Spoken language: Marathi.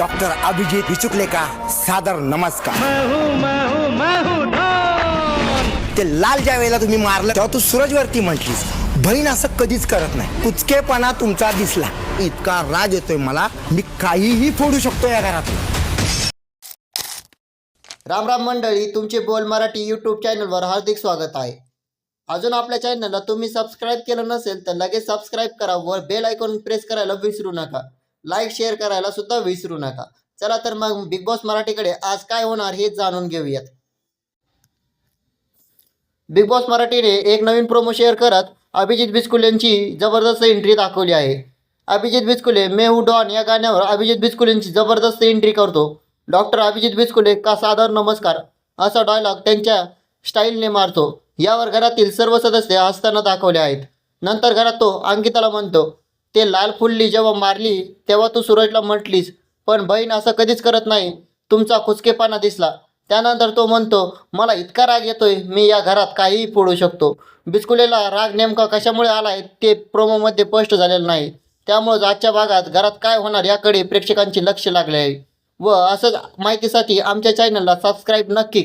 डॉक्टर अभिजित विचुकले का सादर नमस्कार. ते लाल ज्या वेळेला तुम्ही मारलं तेव्हा तू सूरजवरती म्हटलीस. बहीण असं कधीच करत नाही. कुचकेपणा तुमचा दिसला. इतका राज येतोय मला. मी काहीही फोडू शकतो या घरातून. राम राम मंडळी तुमचे बोल मराठी यूट्यूब चॅनलवर हार्दिक स्वागत आहे. अजून आपल्या चॅनलला तुम्ही सबस्क्राईब केलं नसेल तर लगेच सबस्क्राईब करा व बेल आयकॉन प्रेस करायला विसरू नका. लाईक शेअर करायला सुद्धा विसरू नका. चला तर मग बिग बॉस मराठीकडे आज काय होणार हे जाणून घेऊयात. बिग बॉस मराठीने एक नवीन प्रोमो शेअर करत अभिजित बिस्कुलेंची जबरदस्त एंट्री दाखवली आहे. अभिजित बिस्कुले मे हू डॉन या गाण्यावर अभिजित बिस्कुलेंची जबरदस्त एंट्री करतो. डॉक्टर अभिजित बिस्कुले का सादर नमस्कार असा डायलॉग त्यांच्या स्टाईलने मारतो. यावर घरातील सर्व सदस्य हसताना दाखवले आहेत. नंतर घरात तो अंकिताला म्हणतो ते लाल फुल्ली जेव्हा मारली तेव्हा तू सूरजला म्हटलीस पण बहीण असं कधीच करत नाही. तुमचा खुचकेपणा दिसला. त्यानंतर तो म्हणतो मला इतका राग येतोय मी या घरात काहीही फोडू शकतो. बिस्कुलेला राग नेमका कशामुळे आलाय ते प्रोमोमध्ये स्पष्ट झालेलं नाही. त्यामुळेच आजच्या भागात घरात काय होणार याकडे प्रेक्षकांचे लक्ष लागले आहे. व असंच माहितीसाठी आमच्या चॅनलला सबस्क्राईब नक्की